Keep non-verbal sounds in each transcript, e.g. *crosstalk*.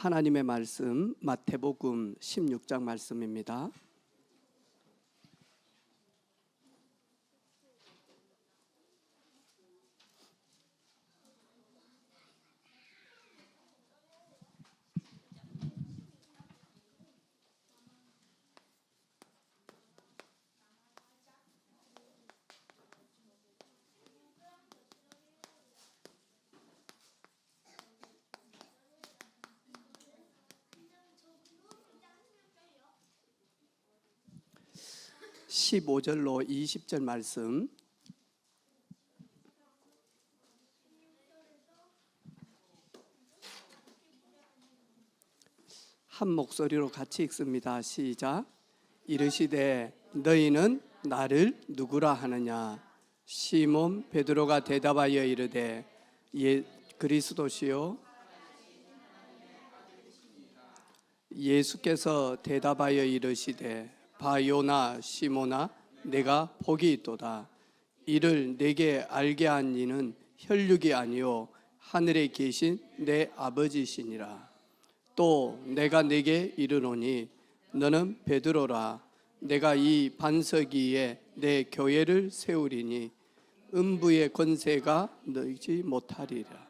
하나님의 말씀 마태복음 16장 말씀입니다. 십오 절로 이십 절 말씀 한 목소리로 같이 읽습니다. 시작. 이르시되 너희는 나를 누구라 하느냐? 시몬 베드로가 대답하여 이르되 예 그리스도시요 예수께서 대답하여 이르시되 바요나 시모나 내가 복이 있도다. 이를 내게 알게 한 이는 혈육이 아니요 하늘에 계신 내 아버지시니라. 또 내가 내게 이르노니 너는 베드로라. 내가 이 반석 위에 내 교회를 세우리니 음부의 권세가 너이지 못하리라.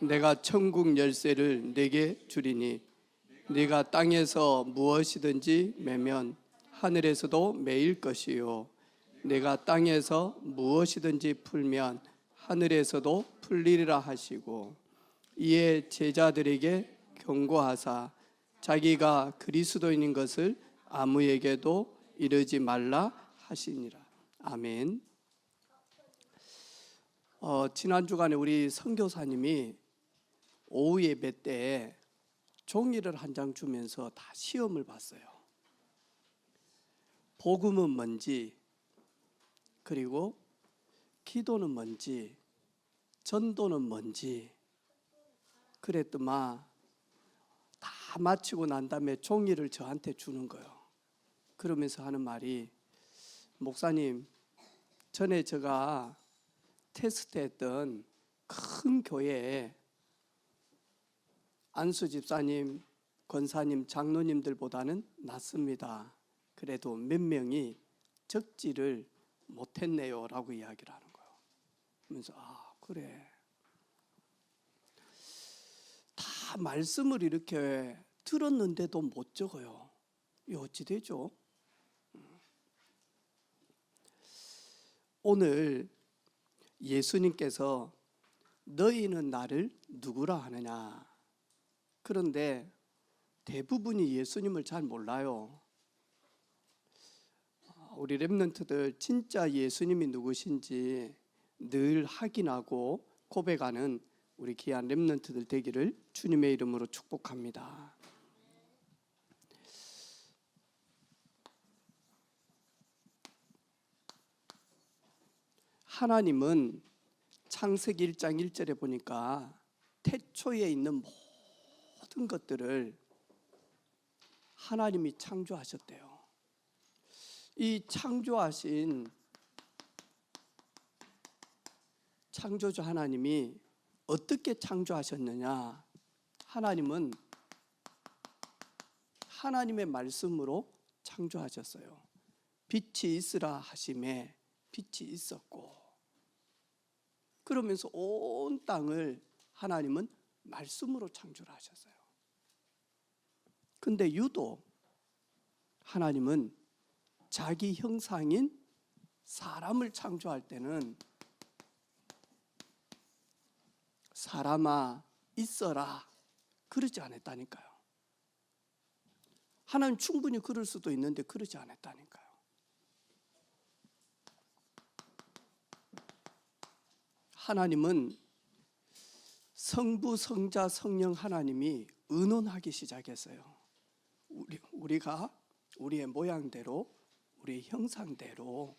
내가 천국 열쇠를 내게 주리니 네가 땅에서 무엇이든지 매면 하늘에서도 매일 것이요 내가 땅에서 무엇이든지 풀면 하늘에서도 풀리리라 하시고 이에 제자들에게 경고하사 자기가 그리스도인인 것을 아무에게도 이르지 말라 하시니라 아멘. 어, 지난 주간에 우리 선교사님이 오후 예배 때 종이를 한 장 주면서 다 시험을 봤어요. 복음은 뭔지, 그리고 기도는 뭔지, 전도는 뭔지, 그랬더만 다 마치고 난 다음에 종이를 저한테 주는 거예요. 그러면서 하는 말이 목사님 전에 제가 테스트했던 큰 교회에 안수 집사님, 권사님, 장로님들보다는 낫습니다. 그래도 몇 명이 적지를 못했네요 라고 이야기를 하는 거예요. 그러면서 아 그래 다 말씀을 이렇게 들었는데도 못 적어요. 이 어찌 되죠? 오늘 예수님께서 너희는 나를 누구라 하느냐? 그런데 대부분이 예수님을 잘 몰라요. 우리 랩런트들 진짜 예수님이 누구신지 늘 확인하고 고백하는 우리 귀한 랩런트들 되기를 주님의 이름으로 축복합니다. 하나님은 창세기 1장 1절에 보니까 태초에 있는 모든 것들을 하나님이 창조하셨대요. 이 창조하신 창조주 하나님이 어떻게 창조하셨느냐? 하나님은 하나님의 말씀으로 창조하셨어요. 빛이 있으라 하심에 빛이 있었고 그러면서 온 땅을 하나님은 말씀으로 창조를 하셨어요. 근데 유독 하나님은 자기 형상인 사람을 창조할 때는 사람아 있어라 그러지 않았다니까요. 하나님 충분히 그럴 수도 있는데 그러지 않았다니까요. 하나님은 성부, 성자, 성령 하나님이 의논하기 시작했어요. 우리, 우리가 우리의 모양대로, 우리의 형상대로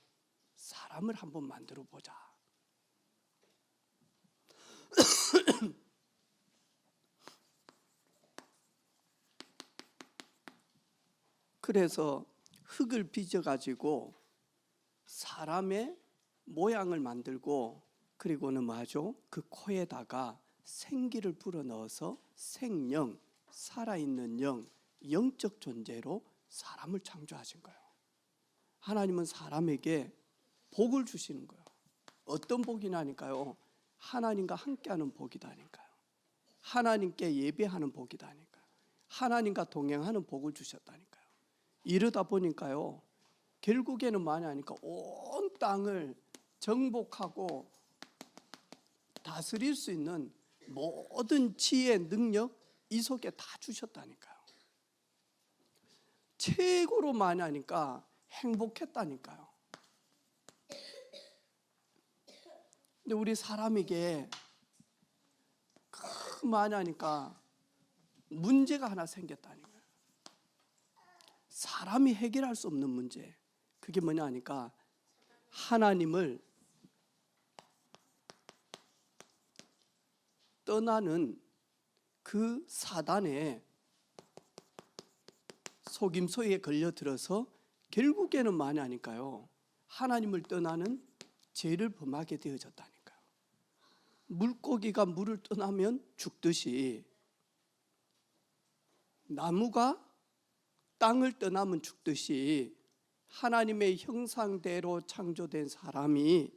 사람을 한번 만들어 보자. *coughs* 그래서 흙을 빚어 가지고 사람의 모양을 만들고 그리고는 뭐하죠? 그 코에다가 생기를 불어 넣어서 생령, 살아있는 영, 영적 존재로 사람을 창조하신 거예요. 하나님은 사람에게 복을 주시는 거예요. 어떤 복이나니까요. 하나님과 함께하는 복이다니까요. 하나님께 예배하는 복이다니까요. 하나님과 동행하는 복을 주셨다니까요. 이러다 보니까요. 결국에는 많이 하니까 온 땅을 정복하고 다스릴 수 있는 모든 지혜, 능력 이 속에 다 주셨다니까요. 최고로 많이 하니까 행복했다니까요. 근데 우리 사람에게 그 많이 하니까 문제가 하나 생겼다는 거예요. 사람이 해결할 수 없는 문제. 그게 뭐냐 하니까 하나님을 떠나는 그 사단의 속임소에 걸려 들어서 결국에는 많이 하니까요. 하나님을 떠나는 죄를 범하게 되어졌다니까요. 물고기가 물을 떠나면 죽듯이 나무가 땅을 떠나면 죽듯이 하나님의 형상대로 창조된 사람이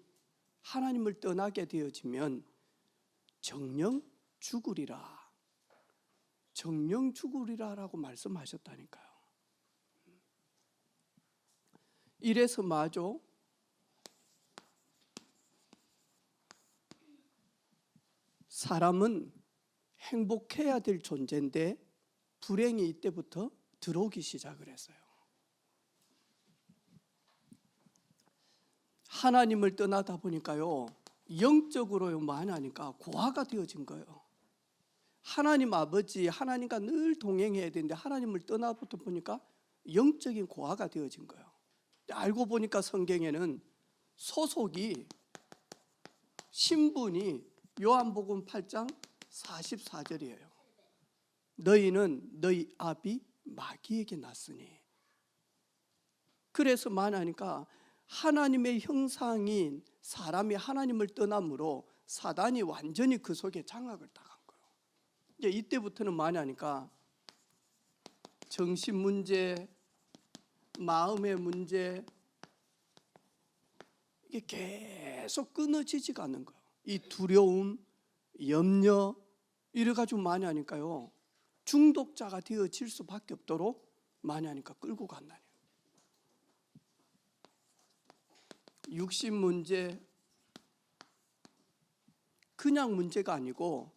하나님을 떠나게 되어지면 정령 죽으리라. 정령 죽으리라라고 말씀하셨다니까요. 이래서 마죠. 사람은 행복해야 될 존재인데 불행이 이때부터 들어오기 시작을 했어요. 하나님을 떠나다 보니까요, 영적으로요, 많이 하니까 고아가 되어진 거예요. 하나님 아버지, 하나님과 늘 동행해야 되는데 하나님을 떠나부터 보니까 영적인 고아가 되어진 거예요. 알고 보니까 성경에는 소속이 신분이 요한복음 8장 44절이에요. 너희는 너희 아비 마귀에게 났으니. 그래서 말하니까 하나님의 형상인 사람이 하나님을 떠남으로 사단이 완전히 그 속에 장악을 당한 거예요. 이제 이때부터는 많이 하니까 정신 문제, 마음의 문제 이게 계속 끊어지지가 않는 거예요. 이 두려움, 염려 이래 가지고 많이 하니까요. 중독자가 되어질 수밖에 없도록 많이 하니까 끌고 간다니. 육신 문제 그냥 문제가 아니고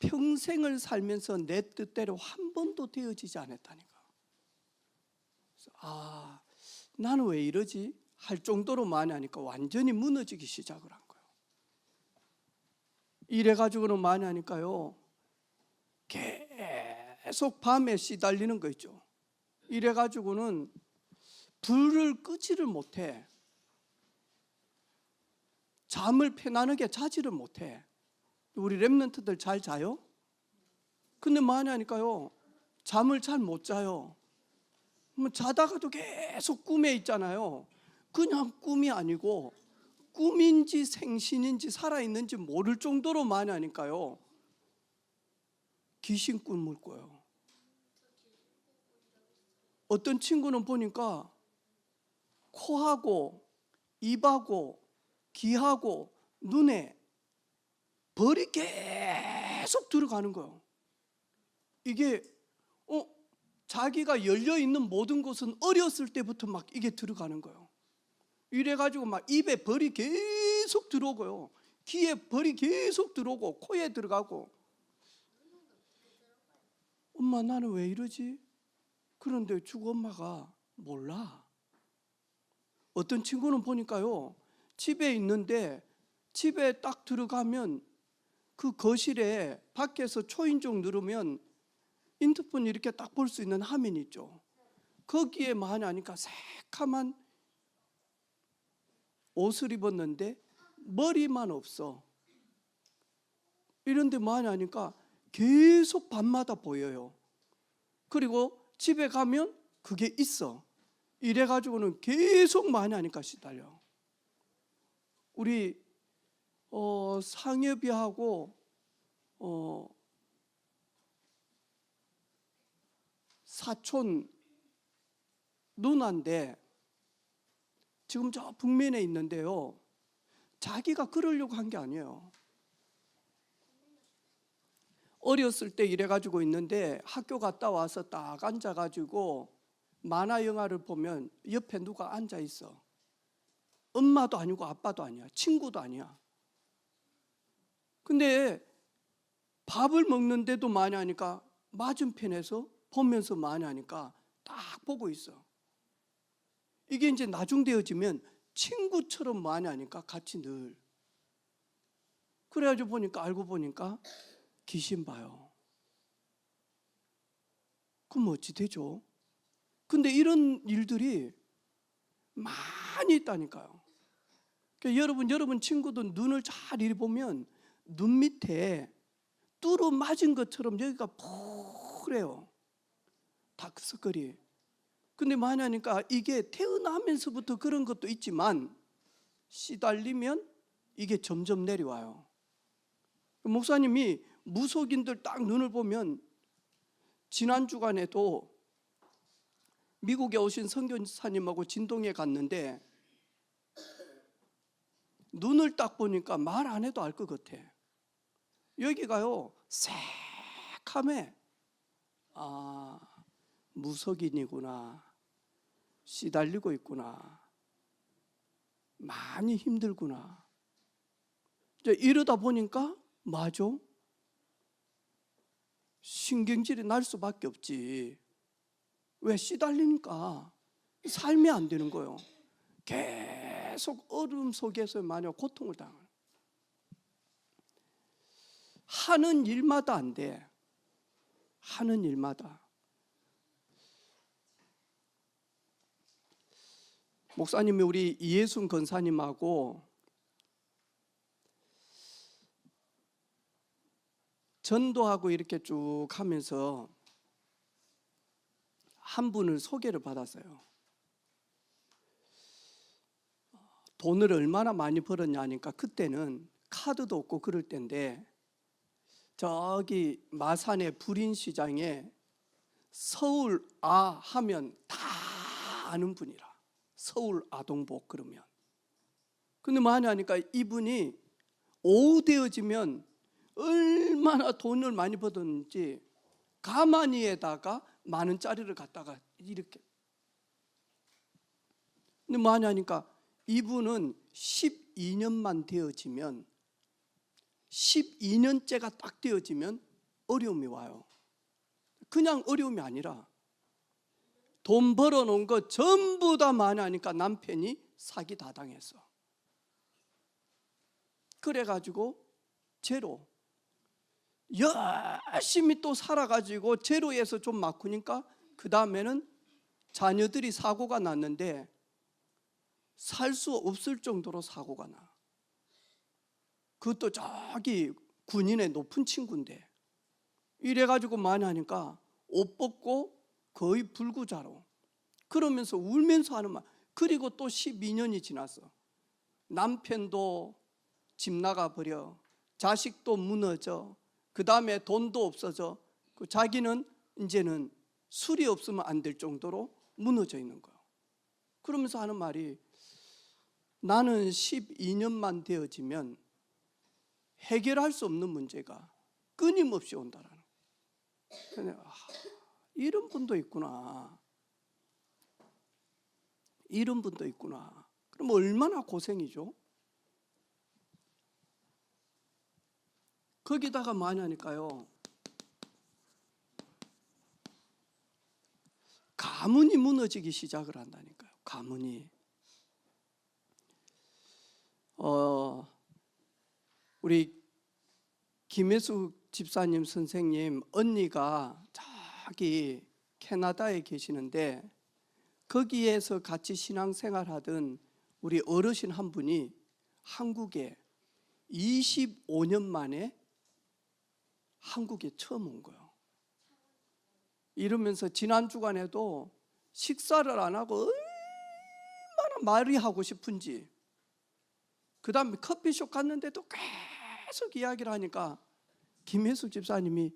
평생을 살면서 내 뜻대로 한 번도 되어지지 않았다니까. 그래서 아, 나는 왜 이러지? 할 정도로 많이 하니까 완전히 무너지기 시작을 한 거예요. 이래 가지고는 많이 하니까요. 계속 밤에 시달리는 거 있죠. 이래 가지고는 불을 끄지를 못해. 잠을 편안하게 자지를 못해. 우리 랩런트들 잘 자요? 근데 많이 하니까요. 잠을 잘 못 자요. 뭐 자다가도 계속 꿈에 있잖아요. 그냥 꿈이 아니고 꿈인지 생신인지 살아있는지 모를 정도로 많이 하니까요. 귀신 꿈을 꿔요. 어떤 친구는 보니까 코하고 입하고 귀하고 눈에 벌이 계속 들어가는 거예요. 이게 어 자기가 열려 있는 모든 곳은 어렸을 때부터 막 이게 들어가는 거예요. 이래 가지고 막 입에 벌이 계속 들어오고요. 귀에 벌이 계속 들어오고 코에 들어가고 엄마 나는 왜 이러지? 그런데 주고 엄마가 몰라. 어떤 친구는 보니까요. 집에 있는데 집에 딱 들어가면 그 거실에 밖에서 초인종 누르면 인터폰 이렇게 딱 볼 수 있는 화면 있죠. 거기에 많이 하니까 새카만 옷을 입었는데 머리만 없어. 이런데 많이 하니까 계속 밤마다 보여요. 그리고 집에 가면 그게 있어. 이래 가지고는 계속 많이 하니까 시달려. 우리 어, 상엽이하고 어, 사촌 누나인데 지금 저 북면에 있는데요. 자기가 그러려고 한 게 아니에요. 어렸을 때 이래가지고 있는데 학교 갔다 와서 딱 앉아가지고 만화 영화를 보면 옆에 누가 앉아 있어. 엄마도 아니고 아빠도 아니야. 친구도 아니야. 근데 밥을 먹는데도 많이 하니까 맞은편에서 보면서 많이 하니까 딱 보고 있어. 이게 이제 나중되어지면 친구처럼 많이 하니까 같이 늘. 그래가지고 보니까 알고 보니까 귀신 봐요. 그럼 어찌 되죠? 근데 이런 일들이 많이 있다니까요. 그러니까 여러분, 여러분 친구들 눈을 잘 이리 보면 눈 밑에 뚫어 맞은 것처럼 여기가 푸래요. 다크서클이. 근데 많이 하니까 이게 태어나면서부터 그런 것도 있지만 시달리면 이게 점점 내려와요. 목사님이 무속인들 딱 눈을 보면 지난 주간에도 미국에 오신 선교사님하고 진동에 갔는데 눈을 딱 보니까 말 안 해도 알 것 같아. 여기가요 새카매. 아 무속인이구나. 시달리고 있구나. 많이 힘들구나. 이제 이러다 보니까 맞아. 신경질이 날 수밖에 없지. 왜 시달리니까 삶이 안 되는 거예요. 계속 얼음 속에서 마냥 고통을 당하는. 하는 일마다 안 돼. 하는 일마다. 목사님이 우리 이예순 권사님하고 전도하고 이렇게 쭉 하면서 한 분을 소개를 받았어요. 돈을 얼마나 많이 벌었냐 하니까 그때는 카드도 없고 그럴 때인데 저기 마산의 불인 시장에 서울 아 하면 다 아는 분이라 서울 아동복 그러면 근데 많이 하니까 이분이 오후 되어지면 얼마나 돈을 많이 벌었는지 가만히에다가 만 원짜리를 갖다가 이렇게 근데 많이 하니까 이분은 12년만 되어지면 12년째가 딱 되어지면 어려움이 와요. 그냥 어려움이 아니라 돈 벌어 놓은 거 전부 다 많이 하니까 남편이 사기 다 당했어. 그래 가지고 제로 열심히 또 살아가지고 제로에서 좀 막으니까 그 다음에는 자녀들이 사고가 났는데 살 수 없을 정도로 사고가 나. 그것도 저기 군인의 높은 친구인데 이래가지고 많이 하니까 옷 벗고 거의 불구자로 그러면서 울면서 하는 말. 그리고 또 12년이 지났어. 남편도 집 나가 버려. 자식도 무너져. 그 다음에 돈도 없어져. 그 자기는 이제는 술이 없으면 안 될 정도로 무너져 있는 거예요 그러면서 하는 말이 나는 12년만 되어지면 해결할 수 없는 문제가 끊임없이 온다라는 거예요. 아, 이런 분도 있구나. 이런 분도 있구나. 그럼 얼마나 고생이죠? 거기다가 많이 하니까요. 가문이 무너지기 시작을 한다니까요. 가문이. 어, 우리 김혜수 집사님 선생님 언니가 저기 캐나다에 계시는데 거기에서 같이 신앙생활 하던 우리 어르신 한 분이 한국에 25년 만에 한국에 처음 온 거예요. 이러면서 지난 주간에도 식사를 안 하고 얼마나 말이 하고 싶은지 그 다음에 커피숍 갔는데도 계속 이야기를 하니까 김혜숙 집사님이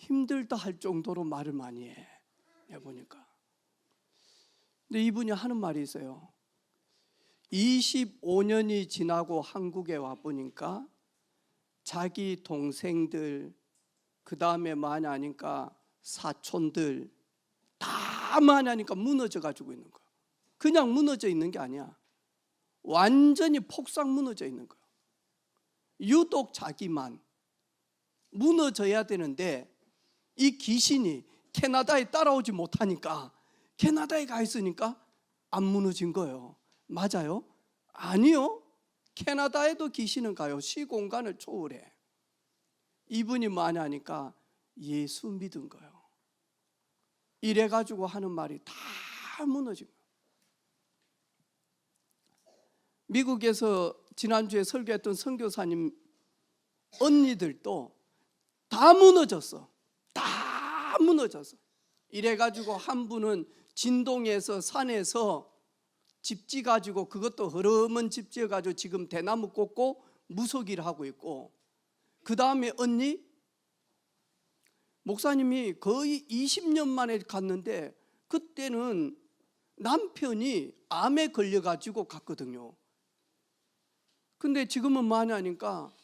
힘들다 할 정도로 말을 많이 해. 해보니까. 근데 이분이 하는 말이 있어요. 25년이 지나고 한국에 와 보니까 자기 동생들 그 다음에 많이 하니까 사촌들 다 많이 하니까 무너져 가지고 있는 거야. 그냥 무너져 있는 게 아니야. 완전히 폭삭 무너져 있는 거야. 유독 자기만 무너져야 되는데 이 귀신이 캐나다에 따라오지 못하니까 캐나다에 가 있으니까 안 무너진 거예요. 맞아요? 아니요. 캐나다에도 귀신은 가요. 시공간을 초월해. 이분이 하니까 예수 믿은 거예요. 이래 가지고 하는 말이 다 무너진 거예요. 미국에서 지난주에 설교했던 선교사님 언니들도 다 무너졌어. 다 무너졌어. 이래 가지고 한 분은 진동에서 산에서 집지 가지고 그것도 흐름은 집 지어 가지고 지금 대나무 꽂고 무속일 하고 있고 그 다음에 언니 목사님이 거의 20년 만에 갔는데 그때는 남편이 암에 걸려 가지고 갔거든요. 근데 지금은 많이 하니까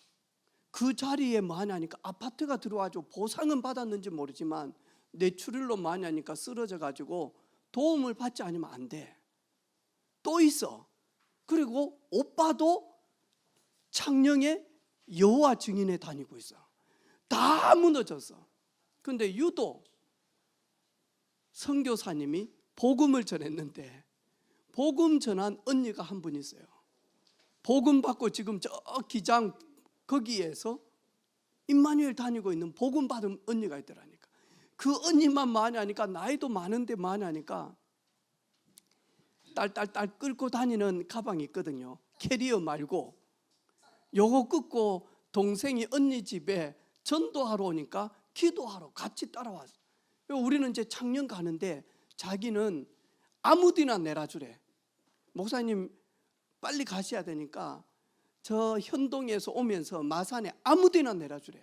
그 자리에 많이 하니까 아파트가 들어와가지고 보상은 받았는지 모르지만 뇌출혈로 많이 하니까 쓰러져 가지고 도움을 받지 않으면 안 돼. 또 있어. 그리고 오빠도 창녕에 여호와 증인에 다니고 있어. 다 무너졌어. 근데 유독 선교사님이 복음을 전했는데 복음 전한 언니가 한 분 있어요. 복음 받고 지금 저 기장 거기에서 임마누엘 다니고 있는 복음 받은 언니가 있더라니까. 그 언니만 많이 하니까 나이도 많은데 많이 하니까 딸딸딸 끌고 다니는 가방이 있거든요. 캐리어 말고 요거 끊고 동생이 언니 집에 전도하러 오니까 기도하러 같이 따라왔어. 우리는 이제 창녕 가는데 자기는 아무 데나 내라주래. 목사님 빨리 가셔야 되니까 저 현동에서 오면서 마산에 아무 데나 내려주래.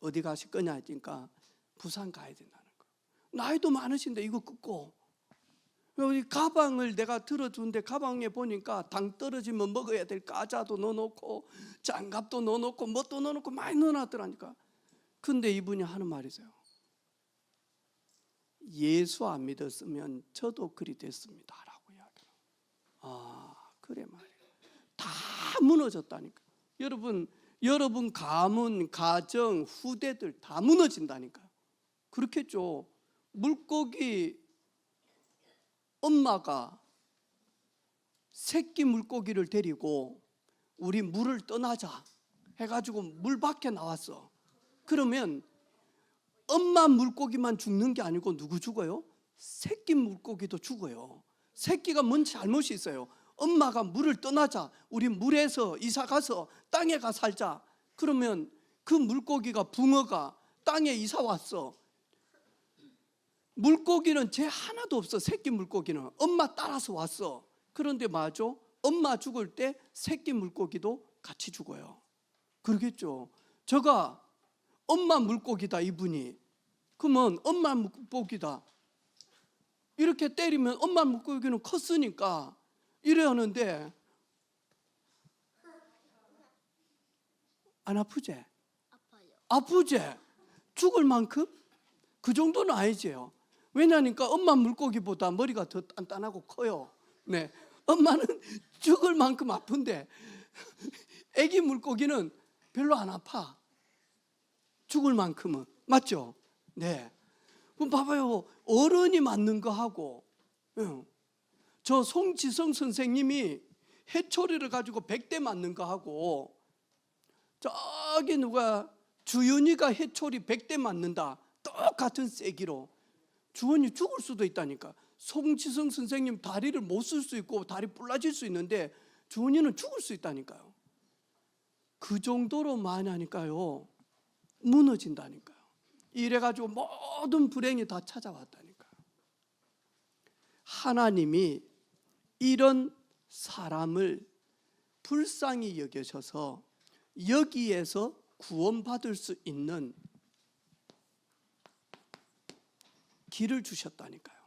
어디 가실 거냐 하니까 부산 가야 된다는 거. 나이도 많으신데 이거 끊고 여기 가방을 내가 들어주는데 가방에 보니까 당 떨어지면 먹어야 될 과자도 넣어놓고 장갑도 넣어놓고 뭣도 넣어놓고 많이 넣어놨더라니까. 근데 이분이 하는 말이세요. 예수 안 믿었으면 저도 그리 됐습니다라고 이야기해요. 아 그래 말이에요. 다 무너졌다니까. 여러분, 여러분 가문, 가정, 후대들 다 무너진다니까. 그렇겠죠. 물고기 엄마가 새끼 물고기를 데리고 우리 물을 떠나자 해가지고 물 밖에 나왔어. 그러면 엄마 물고기만 죽는 게 아니고 누구 죽어요? 새끼 물고기도 죽어요. 새끼가 뭔 잘못이 있어요? 엄마가 물을 떠나자. 우리 물에서 이사 가서 땅에 가 살자. 그러면 그 물고기가 붕어가 땅에 이사 왔어. 물고기는 쟤 하나도 없어. 새끼 물고기는 엄마 따라서 왔어. 그런데 맞아. 엄마 죽을 때 새끼 물고기도 같이 죽어요. 그러겠죠. 저가 엄마 물고기다 이분이. 그러면 엄마 물고기다. 이렇게 때리면 엄마 물고기는 컸으니까 이래 하는데 안 아프지? 아파요. 아프지? 죽을 만큼? 그 정도는 아니지요. 왜냐니까 엄마 물고기보다 머리가 더 단단하고 커요. 네. 엄마는 *laughs* 죽을 만큼 아픈데 *laughs* 애기 물고기는 별로 안 아파. 죽을 만큼은. 맞죠? 네. 그럼 봐봐요. 어른이 맞는 거 하고 응. 저 송지성 선생님이 해초리를 가지고 백대 맞는 거 하고 저기 누가 주연이가 해초리 백대 맞는다 똑같은 세기로 주원이 죽을 수도 있다니까. 송지성 선생님 다리를 못 쓸 수 있고 다리 불라질 수 있는데 주원이는 죽을 수 있다니까요. 그 정도로 많이 하니까요. 무너진다니까요. 이래가지고 모든 불행이 다 찾아왔다니까요. 하나님이 이런 사람을 불쌍히 여겨셔서 여기에서 구원받을 수 있는 길을 주셨다니까요.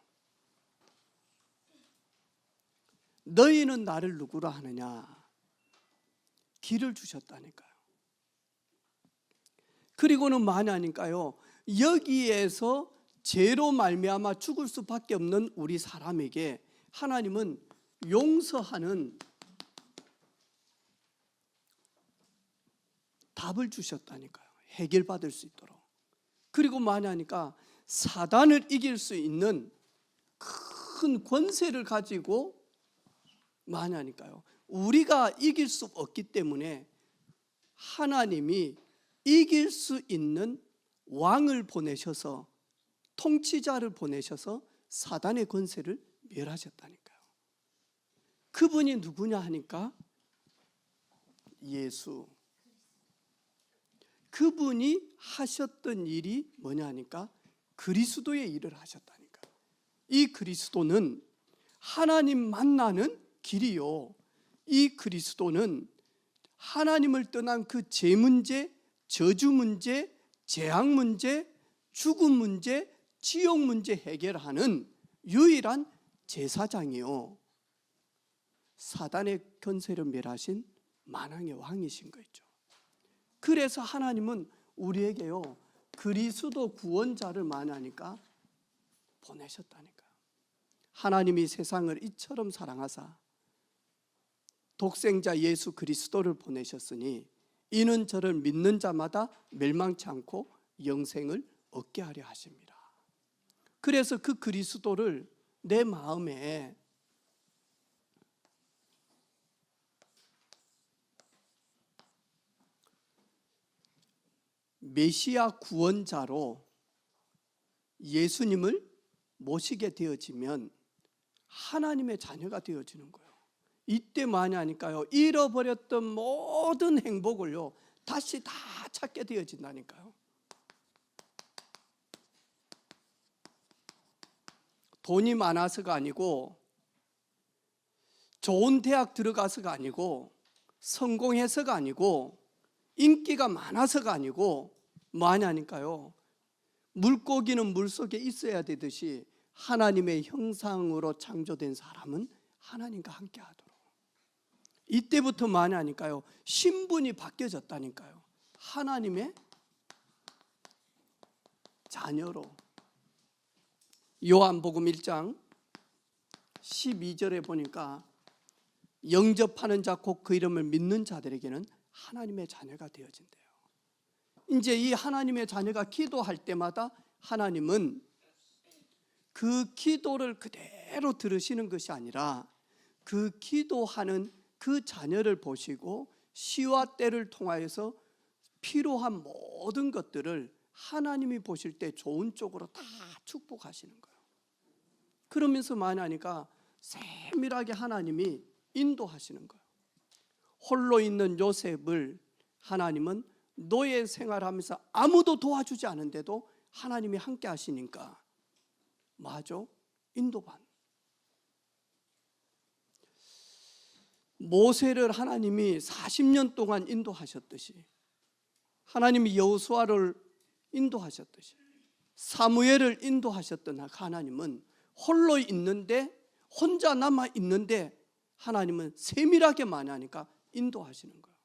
너희는 나를 누구라 하느냐? 길을 주셨다니까요. 그리고는 만하니까요. 여기에서 죄로 말미암아 죽을 수밖에 없는 우리 사람에게 하나님은 용서하는 답을 주셨다니까요. 해결받을 수 있도록. 그리고 만하니까 사단을 이길 수 있는 큰 권세를 가지고 만하니까요. 우리가 이길 수 없기 때문에 하나님이 이길 수 있는 왕을 보내셔서 통치자를 보내셔서 사단의 권세를 멸하셨다니까요. 그분이 누구냐 하니까 예수. 그분이 하셨던 일이 뭐냐 하니까 그리스도의 일을 하셨다니까. 이 그리스도는 하나님 만나는 길이요. 이 그리스도는 하나님을 떠난 그 죄 문제, 저주 문제, 재앙 문제, 죽음 문제, 지옥 문제 해결하는 유일한 제사장이요. 사단의 권세를 멸하신 만왕의 왕이신 거죠. 그래서 하나님은 우리에게요 그리스도 구원자를 만하니까 보내셨다니까. 하나님이 세상을 이처럼 사랑하사 독생자 예수 그리스도를 보내셨으니 이는 저를 믿는 자마다 멸망치 않고 영생을 얻게 하려 하십니다. 그래서 그 그리스도를 내 마음에 메시아 구원자로 예수님을 모시게 되어지면 하나님의 자녀가 되어지는 거예요. 이때 많이 하니까요. 잃어버렸던 모든 행복을요. 다시 다 찾게 되어진다니까요. 돈이 많아서가 아니고 좋은 대학 들어가서가 아니고 성공해서가 아니고 인기가 많아서가 아니고 뭐 하냐니까요. 물고기는 물속에 있어야 되듯이 하나님의 형상으로 창조된 사람은 하나님과 함께 하도록. 이때부터 많이 하니까요. 신분이 바뀌어졌다니까요. 하나님의 자녀로. 요한복음 1장 12절에 보니까 영접하는 자 곧 그 이름을 믿는 자들에게는 하나님의 자녀가 되어진대요. 이제 이 하나님의 자녀가 기도할 때마다 하나님은 그 기도를 그대로 들으시는 것이 아니라 그 기도하는 그 자녀를 보시고 시와 때를 통하여서 필요한 모든 것들을 하나님이 보실 때 좋은 쪽으로 다 축복하시는 거예요. 그러면서 만하니까 세밀하게 하나님이 인도하시는 거예요. 홀로 있는 요셉을 하나님은 노예 생활하면서 아무도 도와주지 않은데도 하나님이 함께 하시니까 맞아 인도반 모세를 하나님이 40년 동안 인도하셨듯이 하나님이 여호수아를 인도하셨듯이 사무엘을 인도하셨던 하나님은 홀로 있는데 혼자 남아 있는데 하나님은 세밀하게 만나니까 인도하시는 거예요.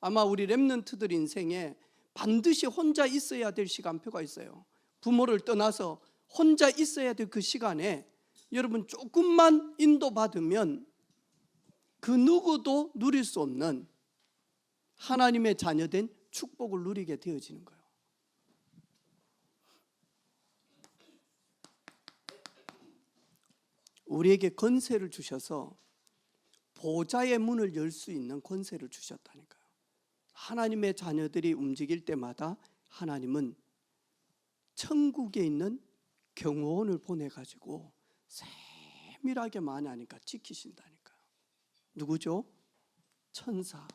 아마 우리 렘넌트들 인생에 반드시 혼자 있어야 될 시간표가 있어요. 부모를 떠나서 혼자 있어야 될 그 시간에 여러분 조금만 인도받으면 그 누구도 누릴 수 없는 하나님의 자녀된 축복을 누리게 되어지는 거예요. 우리에게 권세를 주셔서 보좌의 문을 열 수 있는 권세를 주셨다니까요. 하나님의 자녀들이 움직일 때마다 하나님은 천국에 있는 경호원을 보내 가지고 세밀하게 만하니까 지키신다니까요. 누구죠? 천사.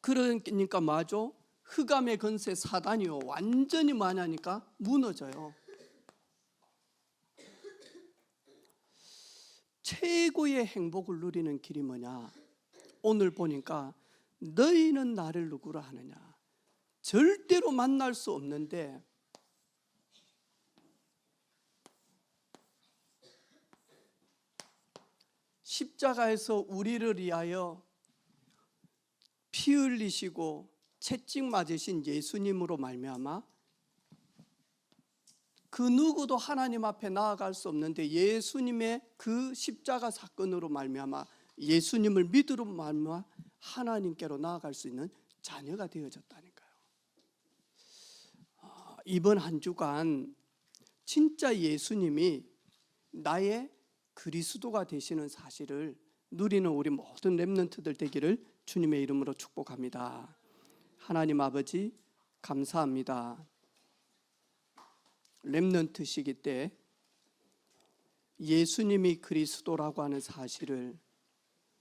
그러니까 맞죠? 흑암의 건세 사단이요 완전히 만하니까 무너져요. 최고의 행복을 누리는 길이 뭐냐? 오늘 보니까 너희는 나를 누구라 하느냐? 절대로 만날 수 없는데 십자가에서 우리를 위하여 피 흘리시고 채찍 맞으신 예수님으로 말미암아 그 누구도 하나님 앞에 나아갈 수 없는데 예수님의 그 십자가 사건으로 말미암아 예수님을 믿으로 말미암아 하나님께로 나아갈 수 있는 자녀가 되어졌다니까요. 아, 이번 한 주간 진짜 예수님이 나의 그리스도가 되시는 사실을 누리는 우리 모든 렘넌트들 되기를 주님의 이름으로 축복합니다. 하나님 아버지 감사합니다. 렘넌트 시기 때 예수님이 그리스도라고 하는 사실을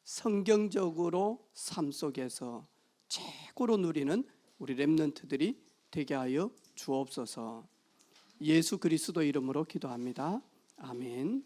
성경적으로 삶 속에서 최고로 누리는 우리 렘넌트들이 되게 하여 주옵소서. 예수 그리스도 이름으로 기도합니다. 아멘.